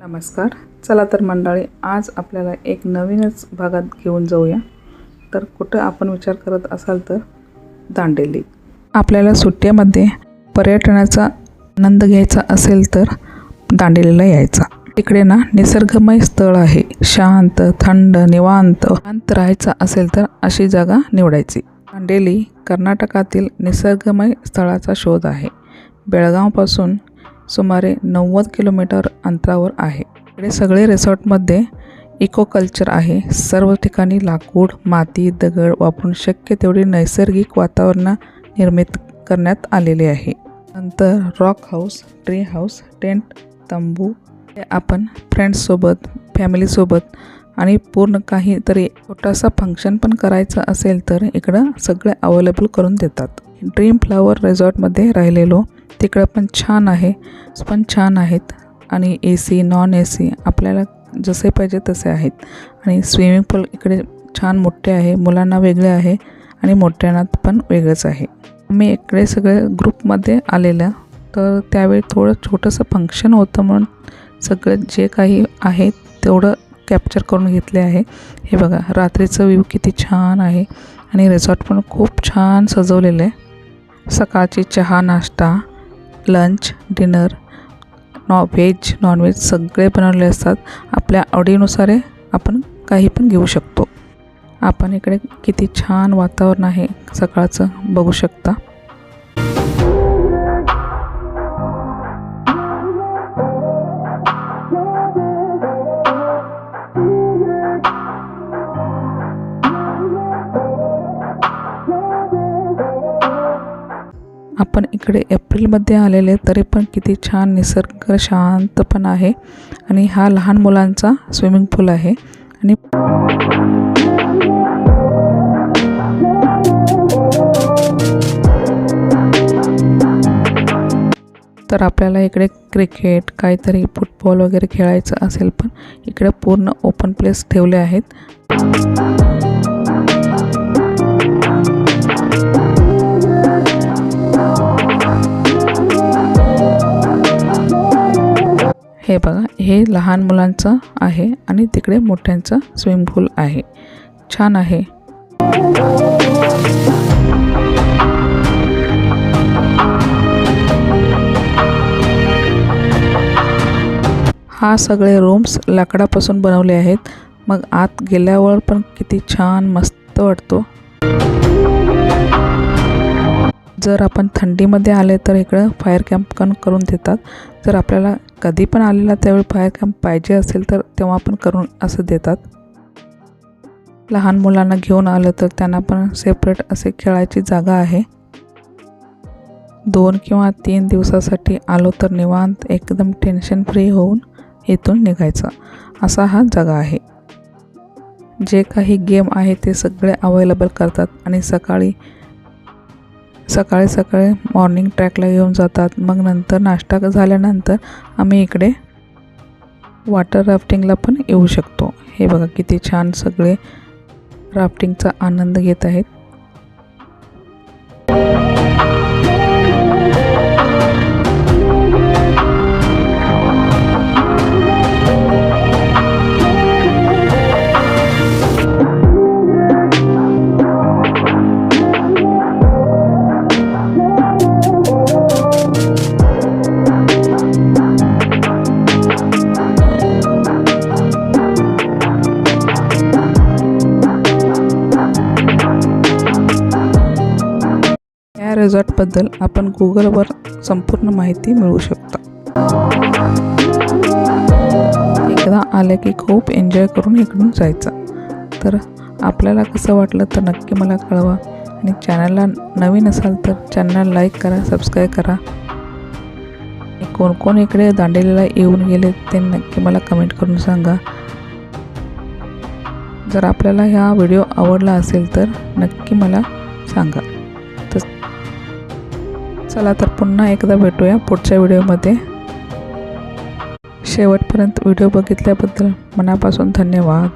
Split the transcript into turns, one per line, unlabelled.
नमस्कार. चला तर मंडळी आज आपल्याला एक नवीनच भागात घेऊन जाऊया. तर कुठं आपण विचार करत असाल तर दांडेली. आपल्याला सुट्ट्यामध्ये पर्यटनाचा आनंद घ्यायचा असेल तर दांडेलीला यायचा. तिकडे ना निसर्गमय स्थळ आहे. शांत थंड निवांत शांत राहायचं असेल तर अशी जागा निवडायची. दांडेली कर्नाटकातील निसर्गमय स्थळाचा शोध आहे. बेळगावपासून सुमारे नव्वद किलोमीटर अंतरावर आहे. इकडे सगळे रिसॉर्टमध्ये इको कल्चर आहे. सर्व ठिकाणी लाकूड माती दगड वापरून शक्य तेवढी नैसर्गिक वातावरण निर्मित करण्यात आलेले आहे. नंतर rock house tree house tent तंबू हे आपण फ्रेंड्ससोबत फॅमिलीसोबत आणि पूर्ण काहीतरी छोटासा फंक्शन पण करायचं असेल तर इकडं सगळे अवेलेबल करून देतात. ड्रीम फ्लावर रिझॉर्टमध्ये राहिलेलो तिकडं पण छान आहे पण छान आहेत. आणि A C non A C आपल्याला जसे पाहिजे तसे आहेत. आणि स्विमिंग पूल इकडे छान मोठे आहे मुलांना वेगळे आहे आणि मोठ्यांना पण वेगळंच आहे. मी इकडे सगळे ग्रुपमध्ये आलेलं तर त्यावेळी थोडं छोटंसं फंक्शन होतं म्हणून सगळं जे काही आहे तेवढं कॅप्चर करून घेतले आहे. हे बघा रात्रीचं व्ह्यू किती छान आहे. आणि रिसॉर्ट पण खूप छान सजवलेलं आहे. सकाळची चहा नाश्ता lunch dinner non veg non veg सगळे बनवले असतात. आपल्या आवडीनुसार आपण काही पण घेऊ शकतो. आपण इकडे किती छान वातावरण आहे. सकाळचं बघू शकता. आपण इकडे एप्रिलमध्ये आलेले तरी पण किती छान निसर्ग शांत पण आहे. आणि हा लहान मुलांचा स्विमिंग पूल आहे. आणि तर आपल्याला इकडे क्रिकेट काहीतरी फुटबॉल वगैरे खेळायचं असेल पण इकडे पूर्ण ओपन प्लेस ठेवले आहेत. हे बघा हे लहान मुलांचं आहे आणि तिकडे मोठ्यांचं स्विमिंग पूल आहे. छान आहे. हा सगळे रूम्स लाकडापासून बनवले आहेत. मग आत गेल्यावर पण किती छान मस्त वाटतो. जर आपण थंडीमध्ये आले तर इकडं फायर कॅम्प पण करून देतात. जर आपल्याला कधी पण आलेला त्यावेळी बाहेरकाम पाहिजे असेल तर तेव्हा पण करून असं देतात. लहान मुलांना घेऊन आलं तर त्यांना पण सेपरेट असे खेळायची जागा आहे. दोन किंवा तीन दिवसासाठी आलो तर निवांत एकदम टेन्शन फ्री होऊन इथून निघायचं. असा हा जागा आहे. जे काही गेम आहे ते सगळे अवेलेबल करतात आणि सकाळी सकाळी सकाळी मॉर्निंग ट्रॅकला येऊन जातात. मग नंतर नाश्ता झाल्यानंतर आम्ही इकडे वॉटर राफ्टिंगला पण येऊ शकतो. हे बघा किती छान सगळे राफ्टिंगचा आनंद घेत आहेत. रिझॉर्टबद्दल आपण गुगलवर संपूर्ण माहिती मिळवू शकता. एकदा आले की खूप एन्जॉय करून इकडून जायचं. तर आपल्याला कसं वाटलं तर नक्की मला कळवा आणि चॅनलला नवीन असाल तर चॅनल लाईक करा सबस्क्राईब करा. कोण कोण इकडे दांडेलीला येऊन गेले ते नक्की मला कमेंट करून सांगा. जर आपल्याला हा व्हिडिओ आवडला असेल तर नक्की मला सांगा. चला तर पुन्हा एकदा भेटूया पुढच्या व्हिडिओमध्ये. शेवटपर्यंत व्हिडिओ बघितल्याबद्दल मनापासून धन्यवाद.